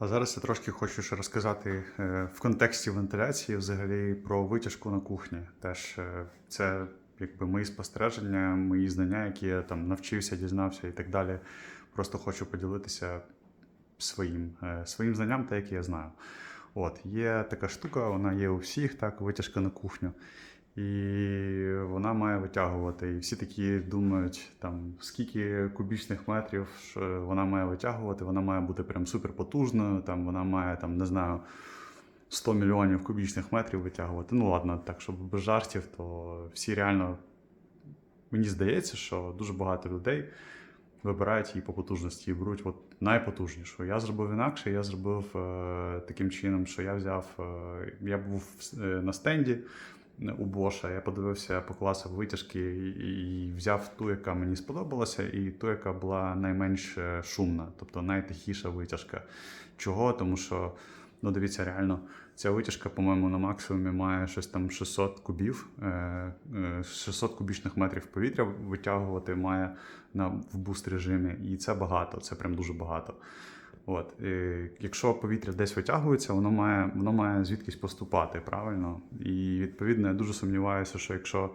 А зараз я трошки хочу ще розказати е, в контексті вентиляції взагалі про витяжку на кухні. Теж е, це якби мої спостереження, мої знання, які я там навчився, дізнався і так далі. Просто хочу поділитися своїм, е, своїм знанням, те, яке я знаю. От, є така штука, вона є у всіх, так, витяжка на кухню. І вона має витягувати. І всі такі думають, там скільки кубічних метрів вона має витягувати, вона має бути прям суперпотужною, там вона має там, не знаю, 100 мільйонів кубічних метрів витягувати. Ну ладно, так, щоб без жартів, то всі реально мені здається, що дуже багато людей вибирають її по потужності і беруть от найпотужнішу. Я зробив інакше, я зробив е, таким чином, що я взяв, е, я був е, на стенді у Боша, я подивився по класах витяжки і, взяв ту, яка мені сподобалася, і ту, яка була найменш е, шумна, тобто найтихіша витяжка. Чого? Тому що, ну дивіться, реально, ця витяжка, по-моєму, на максимумі має щось там 600 кубів, е, е, 600 кубічних метрів повітря витягувати має на в буст режимі, і це багато, це прям дуже багато. От, і якщо повітря десь витягується, воно має, воно має звідкись поступати, правильно? І відповідно я дуже сумніваюся, що якщо,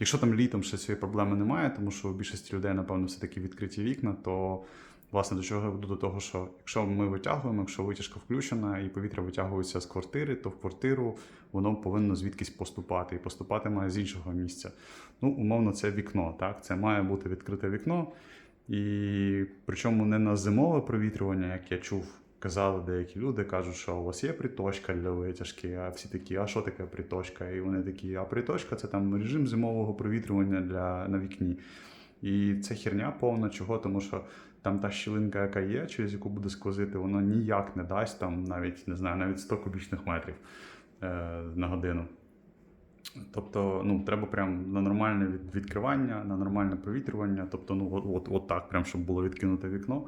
якщо там літом ще цієї проблеми немає, тому що у більшості людей, напевно, все-таки відкриті вікна, то власне до чого я веду до того, що якщо ми витягуємо, якщо витяжка включена і повітря витягується з квартири, то в квартиру воно повинно звідкись поступати, і поступати має з іншого місця. Ну, умовно, це вікно, так? Це має бути відкрите вікно. І причому не на зимове провітрювання, як я чув, казали деякі люди, кажуть, що у вас є приточка для витяжки, а всі такі, а що таке приточка? І вони такі, а приточка це там режим зимового провітрювання для, на вікні. І це херня повна чого, тому що там та щілинка, яка є, через яку буде сквозити, вона ніяк не дасть там навіть не знаю, навіть 100 кубічних метрів е, на годину. Тобто, ну, треба прям на нормальне відкривання, на нормальне провітрювання. Тобто, ну, от, от, так, прям, щоб було відкинуте вікно,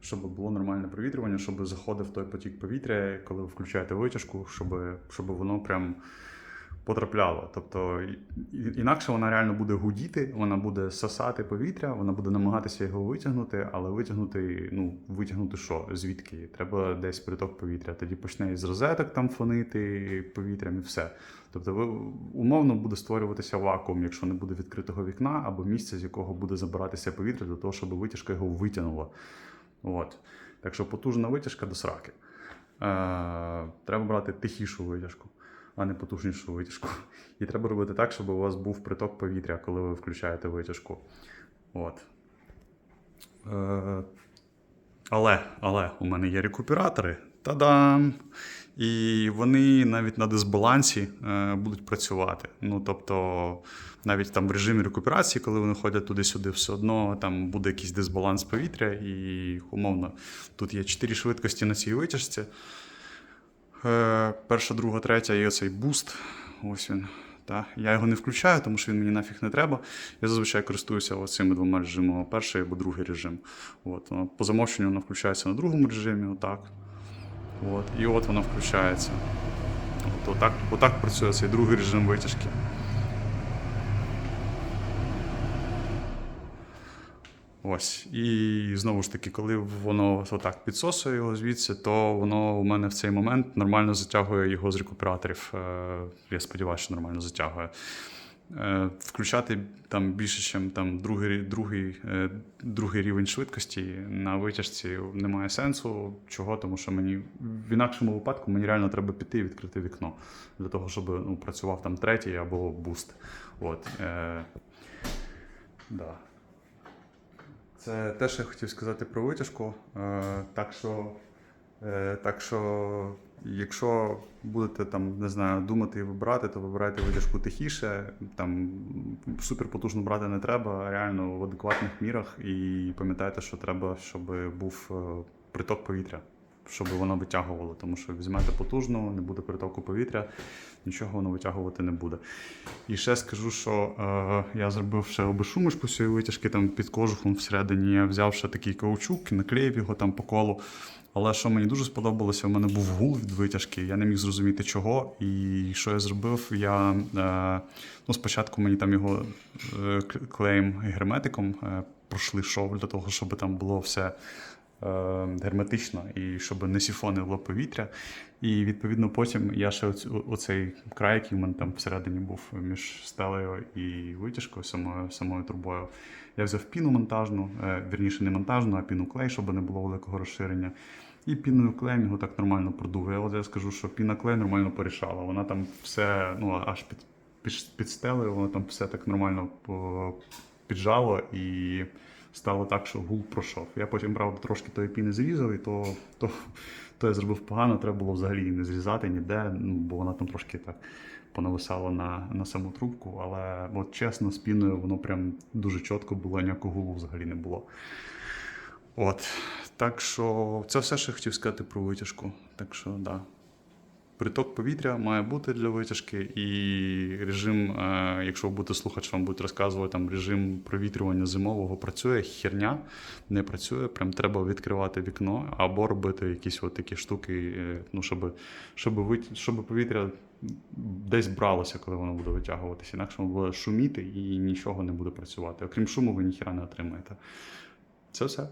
щоб було нормальне провітрювання, щоб заходив той потік повітря, коли ви включаєте витяжку, щоб, щоб воно прям потрапляло. Тобто, інакше вона реально буде гудіти, вона буде сосати повітря, вона буде намагатися його витягнути, але витягнути, ну, витягнути що? Звідки? Треба десь приток повітря. Тоді почне із розеток там фонити повітрям і все. Тобто, умовно буде створюватися вакуум, якщо не буде відкритого вікна або місця, з якого буде забиратися повітря для того, щоб витяжка його витягнула. От. Так що потужна витяжка до сраки. Е, треба брати тихішу витяжку, а не потужнішу витяжку. І треба робити так, щоб у вас був приток повітря, коли ви включаєте витяжку. От. Е, але, але у мене є рекуператори. Та-дам! І вони навіть на дисбалансі е, будуть працювати. Ну тобто, навіть там в режимі рекуперації, коли вони ходять туди-сюди, все одно там буде якийсь дисбаланс повітря, і умовно тут є чотири швидкості на цій витяжці. Е, перша, друга, третя і оцей буст. Ось він. Та. Я його не включаю, тому що він мені нафіг не треба. Я зазвичай користуюся цими двома режимами: перший або другий режим. От, по замовченню воно включається на другому режимі, отак. От, і от воно включається. От, отак, отак працює цей другий режим витяжки. Ось. І знову ж таки, коли воно отак підсосує його звідси, то воно у мене в цей момент нормально затягує його з рекуператорів. Е, Я сподіваюся, що нормально затягує. Е, Включати там більше, ніж там другий, другий, е, другий рівень швидкості на витяжці немає сенсу. Чого? Тому що мені в інакшому випадку мені реально треба піти і відкрити вікно для того, щоб ну, працював там третій або буст. От. Е, да. Це те, що я хотів сказати про витяжку. Е, так що, е, так що, якщо будете там, не знаю, думати і вибирати, то вибирайте витяжку тихіше. Там суперпотужно брати не треба, реально в адекватних мірах. І пам'ятайте, що треба, щоб був е, приток повітря, щоб воно витягувало. Тому що візьмете потужну, не буде притоку повітря, нічого воно витягувати не буде. І ще скажу, що е, я зробив ще обешумишку цієї витяжки там під кожухом всередині. Я взяв ще такий каучук наклеїв його там по колу. Але що мені дуже сподобалося, у мене був гул від витяжки, я не міг зрозуміти чого. І що я зробив? Я е, ну, спочатку мені там його е, клеєм і герметиком е, пройшли шов для того, щоб там було все герметично і щоб не сіфонило повітря. І відповідно потім я ще оцей край, який в мене там всередині був між стелею і витяжкою, самою, самою трубою. Я взяв піну монтажну, е, вірніше не монтажну, а піну клей, щоб не було великого розширення. І піною клеєм його так нормально продув. Я скажу, що піна клей нормально порішала. Вона там все ну, аж під, під, під стелею, воно там все так нормально піджало і стало так, що гул пройшов. Я потім, правда, трошки тої піни зрізав, і то, то, то я зробив погано, треба було взагалі її не зрізати ніде, ну, бо вона там трошки так понависала на, на саму трубку. Але от чесно, з піною воно прям дуже чітко було, ніякого гулу взагалі не було. От. Так що це все, що я хотів сказати про витяжку. Так що, да. Приток повітря має бути для витяжки, і режим, е, якщо ви будете слухати, вам будуть розказувати, там режим провітрювання зимового працює, херня не працює. Прям треба відкривати вікно або робити якісь от такі штуки, е, ну, щоб, щоб, вит... щоб повітря десь бралося, коли воно буде витягуватися. Інакше воно буде шуміти і нічого не буде працювати. Окрім шуму, ви ніхіра не отримаєте. Це все.